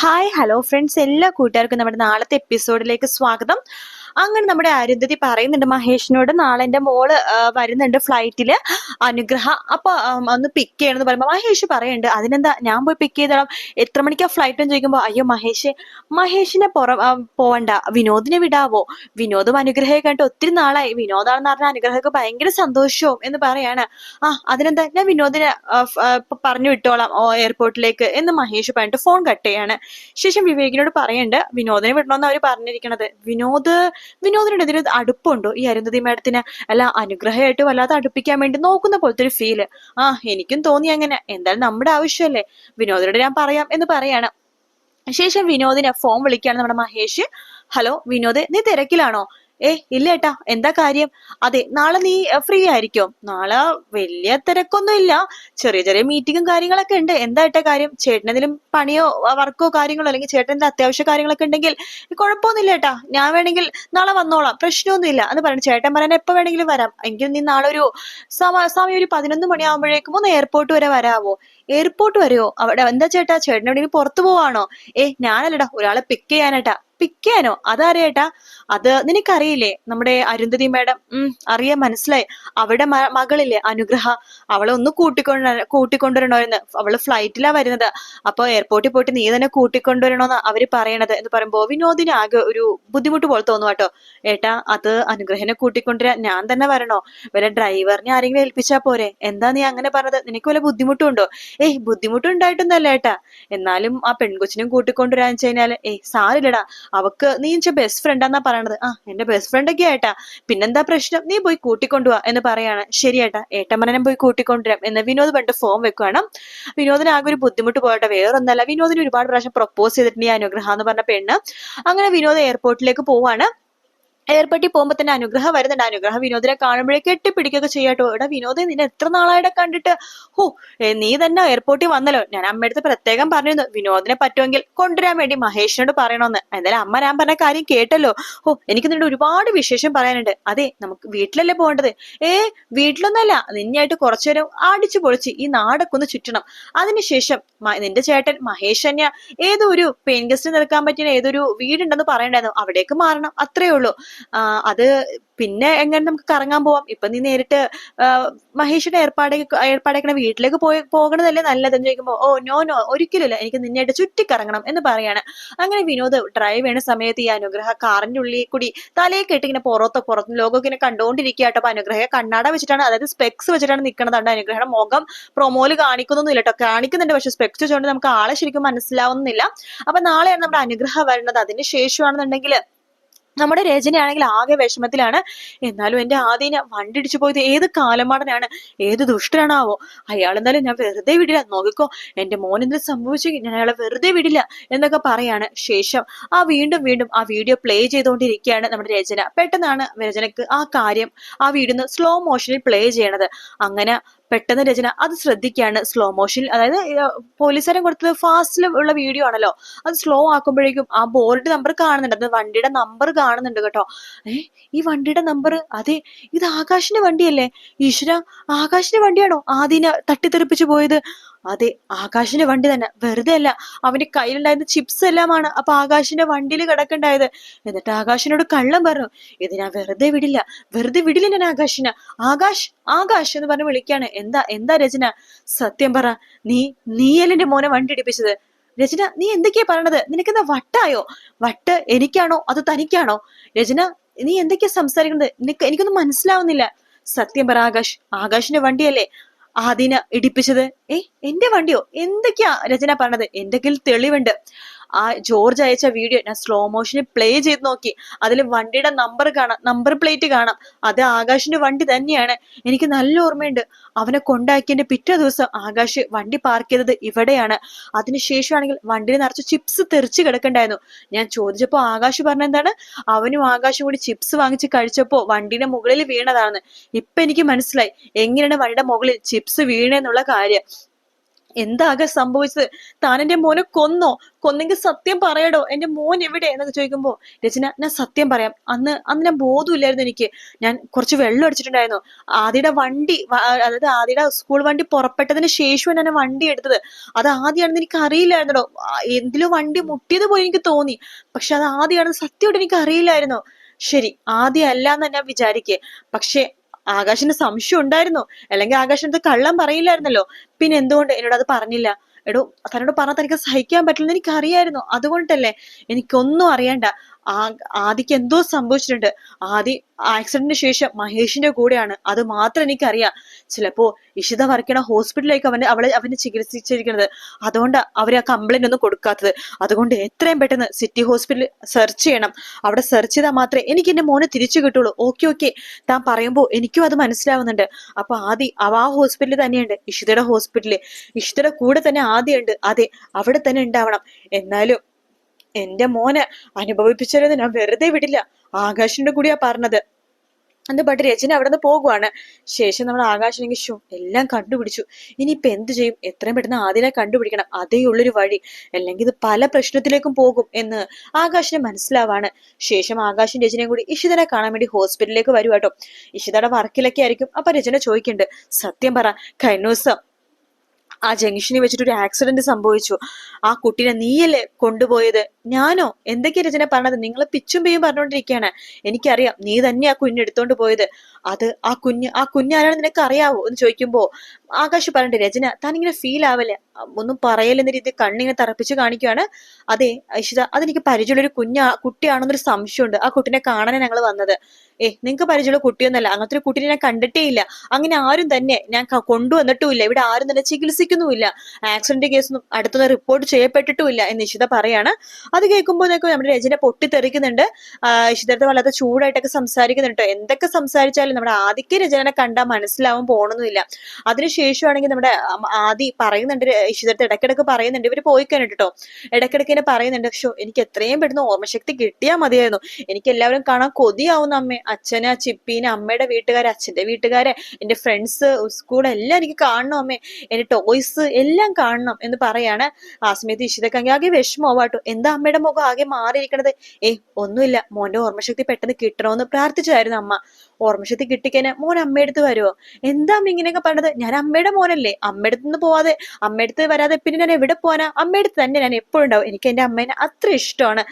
Hi hello friends എല്ലാ കൂട്ടുകാർക്കും നമ്മുടെ നാളത്തെ എപ്പിസോഡിലേക്ക് സ്വാഗതം. അങ്ങനെ നമ്മുടെ അരുന്ധതി പറയുന്നുണ്ട് മഹേഷിനോട് നാളെ എന്റെ മോൾ വരുന്നുണ്ട് ഫ്ലൈറ്റിൽ അനുഗ്രഹ അപ്പൊ ഒന്ന് പിക്ക് ചെയ്യണമെന്ന് പറയുമ്പോൾ മഹേഷ് പറയുന്നുണ്ട് അതിനെന്താ ഞാൻ പോയി പിക്ക് ചെയ്തോളാം. എത്ര മണിക്കാ ഫ്ലൈറ്റ് എന്ന് ചോദിക്കുമ്പോൾ അയ്യോ മഹേഷ് മഹേഷിനെ പുറ പോവണ്ട വിനോദിനെ വിടാവോ? വിനോദം അനുഗ്രഹയെ കണ്ട് ഒത്തിരി നാളായി. വിനോദാണെന്ന് പറഞ്ഞാൽ അനുഗ്രഹക്ക് ഭയങ്കര സന്തോഷവും എന്ന് പറയാണ്. ആ അതിനെന്താ ഞാൻ വിനോദിനെ പറഞ്ഞു വിട്ടോളാം എയർപോർട്ടിലേക്ക് എന്ന് മഹേഷ് പറഞ്ഞിട്ട് ഫോൺ കട്ട് ചെയ്യാണ്. ശേഷം വിവേകിനോട് പറയണ്ട് വിനോദിനെ വിടണമെന്ന് അവർ പറഞ്ഞിരിക്കണത്. വിനോദ് വിനോദിനോട് ഇതിന് അടുപ്പുണ്ടോ? ഈ അരുന്ധതി മേഡത്തിന് അല്ല അനുഗ്രഹമായിട്ട് വല്ലാതെ അടുപ്പിക്കാൻ വേണ്ടി നോക്കുന്ന പോലത്തെ ഒരു ഫീൽ ആ എനിക്കും തോന്നി അങ്ങനെ. എന്തായാലും നമ്മുടെ ആവശ്യമല്ലേ? വിനോദിനോട് ഞാൻ പറയാം എന്ന് പറയാണ്. ശേഷം വിനോദിനെ ഫോൺ വിളിക്കുകയാണ് നമ്മുടെ മഹേഷ്. ഹലോ വിനോദ് നീ തിരക്കിലാണോ? ഏ ഇല്ല ഏട്ടാ എന്താ കാര്യം? അതെ നാളെ നീ ഫ്രീ ആയിരിക്കോ. നാളെ വലിയ തിരക്കൊന്നും ഇല്ല. ചെറിയ ചെറിയ മീറ്റിങ്ങും കാര്യങ്ങളൊക്കെ ഉണ്ട്. എന്താ ഏട്ടാ കാര്യം? ചേട്ടനെന്തെങ്കിലും പണിയോ വർക്കോ കാര്യങ്ങളോ അല്ലെങ്കിൽ ചേട്ടന്റെ അത്യാവശ്യ കാര്യങ്ങളൊക്കെ ഉണ്ടെങ്കിൽ കുഴപ്പമൊന്നുമില്ല ഏട്ടാ. ഞാൻ വേണമെങ്കിൽ നാളെ വന്നോളാം. പ്രശ്നമൊന്നുമില്ല. എന്ന് പറഞ്ഞു ചേട്ടൻ പറയാൻ എപ്പോ വേണമെങ്കിലും വരാം. എങ്കിലും നീ നാളെ ഒരു സമ സമയം ഒരു പതിനൊന്ന് മണിയാകുമ്പോഴേക്കും ഒന്ന് എയർപോർട്ട് വരെ വരാവോ? എയർപോർട്ട് വരെയോ? അവിടെ എന്താ ചേട്ടാ? ചേട്ടൻ ഇനി പുറത്തു പോവാണോ? ഏ ഞാനല്ലടാ ഒരാളെ പിക്ക് ചെയ്യാനേട്ടാ പിക്ക് ചെയ്യാനോ? അതറിയേട്ടാ അത് നിനക്കറിയില്ലേ? നമ്മുടെ അരുന്ധതി മാഡം ഉം അറിയാൻ മനസ്സിലായി. അവിടെ മകളില്ലേ അനുഗ്രഹ. അവളെ ഒന്ന് കൂട്ടിക്കൊണ്ട കൂട്ടിക്കൊണ്ടുവരണോന്ന് അവൾ ഫ്ലൈറ്റിലാ വരുന്നത്. അപ്പൊ എയർപോർട്ടിൽ പോയിട്ട് നീ തന്നെ കൂട്ടിക്കൊണ്ടുവരണോന്ന് അവർ പറയണത് എന്ന് പറയുമ്പോ വിനോദിന് ആകെ ഒരു ബുദ്ധിമുട്ട് പോലെ തോന്നും കേട്ടോ. ഏട്ടാ അത് അനുഗ്രഹനെ കൂട്ടിക്കൊണ്ടുവരാൻ ഞാൻ തന്നെ വരണോ? വല്ല ഡ്രൈവറിനെ ആരെങ്കിലും ഏൽപ്പിച്ചാ പോരെ? എന്താ നീ അങ്ങനെ പറഞ്ഞത്? നിനക്ക് വല്ല ബുദ്ധിമുട്ടുണ്ടോ? ഏയ് ബുദ്ധിമുട്ടുണ്ടായിട്ടൊന്നല്ല ഏട്ടാ. എന്നാലും ആ പെൺകൊച്ചിനും കൂട്ടിക്കൊണ്ടുവരാന്ന് വെച്ച് ഏയ് സാരില്ലടാ. അവക്ക് നീ എന്റെ ബെസ്റ്റ് ഫ്രണ്ടാന്നാ പറയണത്. ആ എന്റെ ബെസ്റ്റ് ഫ്രണ്ട് ഒക്കെ പിന്നെന്താ പ്രശ്നം? നീ പോയി കൂട്ടിക്കൊണ്ടുവാ എന്ന് പറയാണ്. ശരി ഏട്ടാ ഏട്ടമ്മനെ പോയി കൂട്ടിക്കൊണ്ടുവരാം എന്ന് വിനോദ് പണ്ട് ഫോം വെക്കുവാണ്. വിനോദിന് ആകെ ഒരു ബുദ്ധിമുട്ട് പോകട്ടെ വേറൊന്നല്ല. വിനോദിന് ഒരുപാട് പ്രാവശ്യം പ്രൊപ്പോസ് ചെയ്തിട്ടുണ്ട് ഈ അനുഗ്രഹ എന്ന് പറഞ്ഞ പെണ്ണ്. അങ്ങനെ വിനോദ് എയർപോർട്ടിലേക്ക് പോവാണ്. എയർപോർട്ടിൽ പോകുമ്പോ തന്നെ അനുഗ്രഹം വരുന്നുണ്ട്. അനുഗ്രഹം വിനോദിനെ കാണുമ്പോഴേ കെട്ടിപ്പിടിക്കുകയൊക്കെ ചെയ്യാട്ടോ. എടാ വിനോദം നിന്നെ എത്ര നാളായിട്ട് കണ്ടിട്ട്? ഹോ നീ തന്നെ എയർപോർട്ടിൽ വന്നല്ലോ. ഞാൻ അമ്മയടുത്ത് പ്രത്യേകം പറഞ്ഞിരുന്നു വിനോദിനെ പറ്റുമെങ്കിൽ കൊണ്ടുവരാൻ വേണ്ടി മഹേഷിനോട് പറയണമെന്ന് എന്തായാലും അമ്മ ഞാൻ പറഞ്ഞ കാര്യം കേട്ടല്ലോ. ഹോ എനിക്ക് നിന്നോട് ഒരുപാട് വിശേഷം പറയാനുണ്ട്. അതെ നമുക്ക് വീട്ടിലല്ലേ പോകേണ്ടത്? ഏ വീട്ടിലൊന്നല്ല. നിന്നെയായിട്ട് കുറച്ചുനേരം അടിച്ചു പൊളിച്ച് ഈ നാടൊക്കെ ഒന്ന് ചുറ്റണം. അതിനുശേഷം നിന്റെ ചേട്ടൻ മഹേഷ് തന്നെ ഏതൊരു പെയിൻ ഗസ്റ്റ് നിൽക്കാൻ പറ്റിയ ഏതൊരു വീടുണ്ടെന്ന് പറയണ്ടായിരുന്നു. അവിടേക്ക് മാറണം അത്രേ ഉള്ളൂ. അത് പിന്നെ എങ്ങനെ നമുക്ക് കറങ്ങാൻ പോവാം? ഇപ്പൊ നീ നേരിട്ട് മഹേഷിന്റെ ഏർപ്പാടേ ഏർപ്പാടേക്കണ വീട്ടിലേക്ക് പോയി പോകണതല്ലേ നല്ലതെന്ന് ചോദിക്കുമ്പോ ഓ നോ നോ ഒരിക്കലുമില്ല. എനിക്ക് നിന്നെയായിട്ട് ചുറ്റിക്കറങ്ങണം എന്ന് പറയാണ്. അങ്ങനെ വിനോദ് ഡ്രൈവ് ചെയ്യുന്ന സമയത്ത് ഈ അനുഗ്രഹ കാറിന്റെ ഉള്ളിൽ കൂടി തലയെ കെട്ടി ഇങ്ങനെ പുറത്തോ പുറത്തും ലോകമൊക്കെ ഇങ്ങനെ കണ്ടുകൊണ്ടിരിക്കുക കേട്ടോ അപ്പൊ അനുഗ്രഹ കണ്ണാട വെച്ചിട്ടാണ് അതായത് സ്പെക്സ് വെച്ചിട്ടാണ് നിൽക്കുന്നത് കണ്ടോ? അനുഗ്രഹയുടെ മുഖം പ്രൊമോയിൽ കാണിക്കുന്നൊന്നുമില്ല കേട്ടോ. കാണിക്കുന്നുണ്ട് പക്ഷെ സ്പെക്സ് വെച്ചുകൊണ്ട് നമുക്ക് ആളെ ശരിക്കും മനസ്സിലാവുന്നില്ല. അപ്പൊ നാളെയാണ് നമ്മുടെ അനുഗ്രഹം വരുന്നത്. അതിന് ശേഷമാണെന്നുണ്ടെങ്കിൽ നമ്മുടെ രചനയാണെങ്കിൽ ആകെ വിഷമത്തിലാണ്. എന്നാലും എന്റെ ആദ്യം വണ്ടി ഇടിച്ചു പോയത് ഏത് കാലമാടനാണ്? ഏത് ദുഷ്ടനാണാവോ? അയാൾ എന്തായാലും ഞാൻ വെറുതെ വിടില്ല. നോക്കിക്കോ എന്റെ മോൻ എന്ത് സംഭവിച്ചു? ഞാൻ അയാളെ വെറുതെ വിടില്ല എന്നൊക്കെ പറയാണ് ശേഷം. ആ വീണ്ടും വീണ്ടും ആ വീഡിയോ പ്ലേ ചെയ്തുകൊണ്ടിരിക്കുകയാണ് നമ്മുടെ രചന. പെട്ടെന്നാണ് രചനക്ക് ആ കാര്യം ആ വീഡിയോ സ്ലോ മോഷനിൽ പ്ലേ ചെയ്യണത്. അങ്ങനെ പെട്ടെന്ന് രചന. അത് ശ്രദ്ധിക്കുകയാണ് സ്ലോ മോഷനിൽ അതായത് പോലീസുകാരൻ കൊടുത്തത് ഫാസ്റ്റിൽ ഉള്ള വീഡിയോ ആണല്ലോ. അത് സ്ലോ ആക്കുമ്പോഴേക്കും ആ ബോർഡ് നമ്പർ കാണുന്നുണ്ട്. അത് വണ്ടിയുടെ നമ്പർ കാണുന്നുണ്ട് കേട്ടോ. ഏ ഈ വണ്ടിയുടെ നമ്പർ അതെ ഇത് ആകാശിന്റെ വണ്ടിയല്ലേ? ഈശ്വര ആകാശിന്റെ വണ്ടിയാണോ ആദ്യം തട്ടിത്തെറിപ്പിച്ചു പോയത്? അതെ ആകാശിന്റെ വണ്ടി തന്നെ. വെറുതെ അല്ല അവന്റെ കയ്യിലുണ്ടായിരുന്ന ചിപ്സ് എല്ലാമാണ് അപ്പൊ ആകാശിന്റെ വണ്ടിയിൽ കിടക്കണ്ടായത്. എന്നിട്ട് ആകാശിനോട് കള്ളം പറഞ്ഞു ഇത് ഞാൻ വെറുതെ വിടില്ല വെറുതെ വിടില്ല ഞാൻ ആകാശിന്. ആകാശ് ആകാശ് എന്ന് പറഞ്ഞ് വിളിക്കാണ്. എന്താ എന്താ രചന? സത്യം പറ നീ നീയല്ല എന്റെ മോനെ വണ്ടി ഇടിപ്പിച്ചത്? രചന നീ എന്തൊക്കെയാ പറയണത്? നിനക്കെന്താ വട്ടായോ? വട്ട് എനിക്കാണോ? അത് തനിക്കാണോ? രചന നീ എന്തൊക്കെയാ സംസാരിക്കുന്നത് നിനക്ക് എനിക്കൊന്നും മനസ്സിലാവുന്നില്ല. സത്യം പറ ആകാശ് ആകാശിന്റെ വണ്ടിയല്ലേ? ആദിന ഇടിപ്പിച്ചത്. ഏ എന്റെ വണ്ടിയോ? എന്തൊക്കെയാ രചന പറഞ്ഞത്? കയ്യിൽ തെളിവുണ്ട്. ആ ജോർജ് അയച്ച വീഡിയോ ഞാൻ സ്ലോ മോഷനിൽ പ്ലേ ചെയ്ത് നോക്കി. അതിൽ വണ്ടിയുടെ നമ്പർ കാണാം നമ്പർ പ്ലേറ്റ് കാണാം. അത് ആകാശിന്റെ വണ്ടി തന്നെയാണ്. എനിക്ക് നല്ല ഓർമ്മയുണ്ട്. അവനെ കൊണ്ടാക്കിയതിന്റെ പിറ്റേ ദിവസം ആകാശ് വണ്ടി പാർക്ക് ചെയ്തത് ഇവിടെയാണ്. അതിനുശേഷമാണെങ്കിൽ വണ്ടിയിൽ നിറച്ച് ചിപ്സ് തെറിച്ച് കിടക്കണ്ടായിരുന്നു. ഞാൻ ചോദിച്ചപ്പോൾ ആകാശ് പറഞ്ഞ എന്താണ്? അവനും ആകാശും കൂടി ചിപ്സ് വാങ്ങിച്ച് കഴിച്ചപ്പോൾ വണ്ടിയുടെ മുകളിൽ വീണതാണെന്ന്. ഇപ്പൊ എനിക്ക് മനസ്സിലായി. എങ്ങനെയാണ് വണ്ടിയുടെ മുകളിൽ ചിപ്സ് വീണെന്നുള്ള കാര്യം. എന്താകെ സംഭവിച്ചത്? താൻ എന്റെ മോനെ കൊന്നോ? കൊന്നെങ്കിൽ സത്യം പറയടോ. എന്റെ മോൻ എവിടെ? എന്നൊക്കെ ചോദിക്കുമ്പോ രചന ഞാൻ സത്യം പറയാം. അന്ന് അന്ന് ഞാൻ ബോധമില്ലായിരുന്നു എനിക്ക്. ഞാൻ കുറച്ച് വെള്ളം അടിച്ചിട്ടുണ്ടായിരുന്നു. ആദ്യയുടെ വണ്ടി അതായത് ആദ്യയുടെ സ്കൂൾ വണ്ടി പുറപ്പെട്ടതിന് ശേഷമാണ് ഞാൻ വണ്ടി എടുത്തത്. അത് ആദ്യമാണെന്ന് എനിക്ക് അറിയില്ലായിരുന്നോ എന്തിലോ വണ്ടി മുട്ടിയത് പോലെ എനിക്ക് തോന്നി. പക്ഷെ അത് ആദ്യമാണെന്ന് സത്യമായിട്ട് എനിക്ക് അറിയില്ലായിരുന്നു. ശരി ആദ്യമല്ല എന്ന് ഞാൻ വിചാരിക്കേ. പക്ഷെ ആകാശിന് സംശയം ഉണ്ടായിരുന്നു. അല്ലെങ്കിൽ ആകാശിനത് കള്ളം പറയില്ലായിരുന്നല്ലോ. പിന്നെ എന്തുകൊണ്ട് എന്നോട് അത് പറഞ്ഞില്ല? എടോ തന്നോട് പറഞ്ഞാൽ തനിക്ക് സഹിക്കാൻ പറ്റില്ലെന്ന് എനിക്കറിയായിരുന്നു. അതുകൊണ്ടല്ലേ എനിക്കൊന്നും അറിയണ്ട. ആ ആദിക്ക് എന്തോ സംഭവിച്ചിട്ടുണ്ട്. ആദി ആക്സിഡന്റിന് ശേഷം മഹേഷിന്റെ കൂടെയാണ്. അത് മാത്രം എനിക്കറിയാം. ചിലപ്പോ ഇഷിത വർക്കണ ഹോസ്പിറ്റലിലേക്ക് അവന് അവളെ അവന് ചികിത്സിച്ചിരിക്കുന്നത്. അതുകൊണ്ട് അവർ ആ കംപ്ലൈന്റ് ഒന്നും കൊടുക്കാത്തത്. അതുകൊണ്ട് എത്രയും പെട്ടെന്ന് സിറ്റി ഹോസ്പിറ്റലിൽ സെർച്ച് ചെയ്യണം. അവിടെ സെർച്ച് ചെയ്താൽ മാത്രമേ എനിക്ക് എന്റെ മോനെ തിരിച്ചു കിട്ടുള്ളൂ. ഓക്കെ ഓക്കെ താൻ പറയുമ്പോൾ എനിക്കും അത് മനസ്സിലാവുന്നുണ്ട്. അപ്പൊ ആദി അവ ആ ഹോസ്പിറ്റലിൽ തന്നെയുണ്ട്. ഇഷിതയുടെ ഹോസ്പിറ്റലിൽ ഇഷിതയുടെ കൂടെ തന്നെ ആദ്യമുണ്ട് അതെ അവിടെ തന്നെ ഉണ്ടാവണം. എന്നാലും എന്റെ മോനെ അനുഭവിപ്പിച്ചത് ഞാൻ വെറുതെ വിടില്ല. ആകാശിന്റെ കൂടിയാ പറഞ്ഞത് എന്ന് പണ്ട് രചന അവിടെ നിന്ന് പോകുവാണ്. ശേഷം നമ്മൾ ആകാശനെങ്കിൽ ഷോ എല്ലാം കണ്ടുപിടിച്ചു. ഇനിയിപ്പൊ എന്ത് ചെയ്യും? എത്രയും പെട്ടെന്ന് ആദ്യം കണ്ടുപിടിക്കണം. അതേ ഉള്ളൊരു വഴി. അല്ലെങ്കിൽ ഇത് പല പ്രശ്നത്തിലേക്കും പോകും എന്ന് ആകാശിന് മനസ്സിലാവാണ്. ശേഷം ആകാശും രചനയും കൂടി ഇഷിതനെ കാണാൻ വേണ്ടി ഹോസ്പിറ്റലിലേക്ക് വരും കേട്ടോ. ഇഷിതയുടെ വർക്കിലൊക്കെ ആയിരിക്കും. അപ്പൊ രചന ചോദിക്കുന്നുണ്ട് സത്യം പറ കഴിഞ്ഞ ആ ജംഗ്ഷനിൽ വെച്ചിട്ട് ഒരു ആക്സിഡന്റ് സംഭവിച്ചു. ആ കുട്ടീനെ നീയല്ലേ കൊണ്ടുപോയത്? ഞാനോ? എന്തൊക്കെയാ രചന പറഞ്ഞത്? നിങ്ങൾ പിച്ചും പേയും പറഞ്ഞുകൊണ്ടിരിക്കുകയാണ് എനിക്കറിയാം നീ തന്നെ ആ കുഞ്ഞ് എടുത്തോണ്ട് പോയത്. അത് ആ കുഞ്ഞ് ആ കുഞ്ഞ് ആരാണെന്ന് നിനക്ക് അറിയാവോ എന്ന് ചോദിക്കുമ്പോ ആകാശ് പറഞ്ഞിട്ട് രചന താൻ ഇങ്ങനെ ഫീൽ ആവല്ലേ? ഒന്നും പറയലെന്ന രീതി കണ്ണിങ്ങനെ തറപ്പിച്ച് കാണിക്കുകയാണ് അതെ ഇഷിത അതെനിക്ക് പരിചയമുള്ള ഒരു കുഞ്ഞാ കുട്ടിയാണെന്നൊരു സംശയമുണ്ട്. ആ കുട്ടിനെ കാണാനാണ് ഞങ്ങൾ വന്നത്. ഏ നിങ്ങൾക്ക് പരിചയമുള്ള കുട്ടിയൊന്നല്ല. അങ്ങനത്തെ ഒരു കുട്ടിനെ ഞാൻ കണ്ടിട്ടേ ഇല്ല. അങ്ങനെ ആരും തന്നെ ഞാൻ കൊണ്ടുവന്നിട്ടുമില്ല. ഇവിടെ ആരും തന്നെ ചികിത്സിക്കുന്നുമില്ല. ആക്സിഡന്റ് കേസൊന്നും അടുത്തൊന്നും റിപ്പോർട്ട് ചെയ്യപ്പെട്ടിട്ടുമില്ല എന്ന് ഇഷിത പറയാണ്. അത് കേൾക്കുമ്പോഴേക്കും നമ്മുടെ രചന പൊട്ടിത്തെറിക്കുന്നുണ്ട്. ആ, വളരെ ചൂടായിട്ടൊക്കെ സംസാരിക്കുന്നുണ്ട് എന്തൊക്കെ സംസാരിച്ചാലും നമ്മുടെ ആദിക്ക് രചനനെ കണ്ടാൽ മനസ്സിലാവാൻ പോണൊന്നുമില്ല. അതിനുശേഷമാണെങ്കിൽ നമ്മുടെ ആദി പറയുന്നുണ്ട് ര- ഇടക്കിടക്ക് പറയുന്നുണ്ട്. ഇവർ പോയി കഴിഞ്ഞിട്ടോ ഇടയ്ക്കിടയ്ക്ക് ഇങ്ങനെ പറയുന്നുണ്ട്. ഷോ എനിക്ക് എത്രയും പെട്ടെന്ന് ഓർമ്മശക്തി കിട്ടിയാൽ മതിയായിരുന്നു. എനിക്ക് എല്ലാവരും കാണാൻ കൊതിയാവുന്ന അമ്മ അച്ഛനെ ചിപ്പീനെ അമ്മയുടെ വീട്ടുകാരെ അച്ഛന്റെ വീട്ടുകാരെ എന്റെ ഫ്രണ്ട്സ് സ്കൂൾ എല്ലാം എനിക്ക് കാണണം അമ്മേ. എന്റെ ടോയ്സ് എല്ലാം കാണണം എന്ന് പറയാണ് ആ സമയത്ത് ഇഷിതക്കാണെങ്കിൽ ആകെ വിഷമമാവാട്ടോ എന്താ അമ്മയുടെ മുഖം ആകെ മാറിയിരിക്കണത്. ഏയ് ഒന്നുമില്ല. മോന്റെ ഓർമ്മശക്തി പെട്ടെന്ന് കിട്ടണമെന്ന് പ്രാർത്ഥിച്ചായിരുന്നു അമ്മ. ഓർമ്മശക്തി കിട്ടിക്കഴിഞ്ഞാൽ മോൻ അമ്മയടുത്ത് വരുമോ എന്താ അമ്മ ഇങ്ങനെയൊക്കെ പറഞ്ഞത്? ഞാൻ അമ്മയുടെ മോനല്ലേ. അമ്മയടുത്ത് നിന്ന് പോവാതെ അമ്മയടുത്ത് വരാതെ പിന്നെ ഞാൻ എവിടെ പോവാനാ? അമ്മയടുത്ത് തന്നെ ഞാൻ എപ്പോഴും ഉണ്ടാവും. എനിക്ക് എന്റെ അമ്മേനെ അത്ര ഇഷ്ടമാണ്.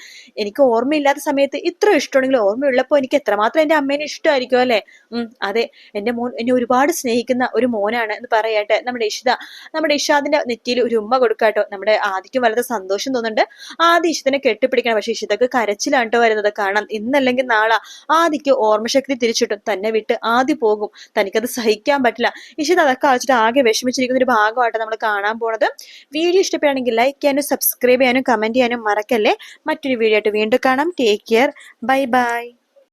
എനിക്ക് ഓർമ്മയില്ലാത്ത സമയത്ത് ഇത്ര ഇഷ്ടമാണെങ്കിൽ ഓർമ്മയുള്ളപ്പോൾ എനിക്ക് എത്രമാത്രം എന്റെ അമ്മേനെ ഇഷ്ടമായിരിക്കും അല്ലേ? ഉം അതെ. എന്റെ മോൻ എന്നെ ഒരുപാട് സ്നേഹിക്കുന്ന ഒരു മോനാണ് എന്ന് പറയട്ടെ. നമ്മുടെ ഇഷിത. നമ്മുടെ ഇഷാദിന്റെ നെറ്റിയിൽ ഒരു ഉമ്മ കൊടുക്കാട്ടോ. നമ്മുടെ ആദിക്കും വളരെ സന്തോഷം തോന്നുന്നുണ്ട്. ആദ്യ ഇഷിതനെ കെട്ടിപ്പിടിക്കണം. പക്ഷെ ഇഷിതക്ക് കരച്ചിലാണ് വരുന്നത്. കാരണം ഇന്നല്ലെങ്കിൽ നാളെ ആദിക്ക് ഓർമ്മശക്തി തിരിച്ചിട്ടും തന്നെ വിട്ട് ആദ്യ പോകും. തനിക്കത് സഹിക്കാൻ പറ്റില്ല. ഇഷിത അതൊക്കെ ആലോചിച്ചിട്ട് ആകെ വിഷമിച്ചിരിക്കുന്ന ഒരു ഭാഗമായിട്ട് നമ്മൾ കാണാൻ പോണത്. വീഡിയോ ഇഷ്ടപ്പെടുകയാണെങ്കിൽ ലൈക്ക് ചെയ്യാനും സബ്സ്ക്രൈബ് ചെയ്യാനും കമന്റ് ചെയ്യാനും മറക്കല്ലേ? മറ്റൊരു വീഡിയോ ആയിട്ട് വീണ്ടും കാണാം. Take care bye bye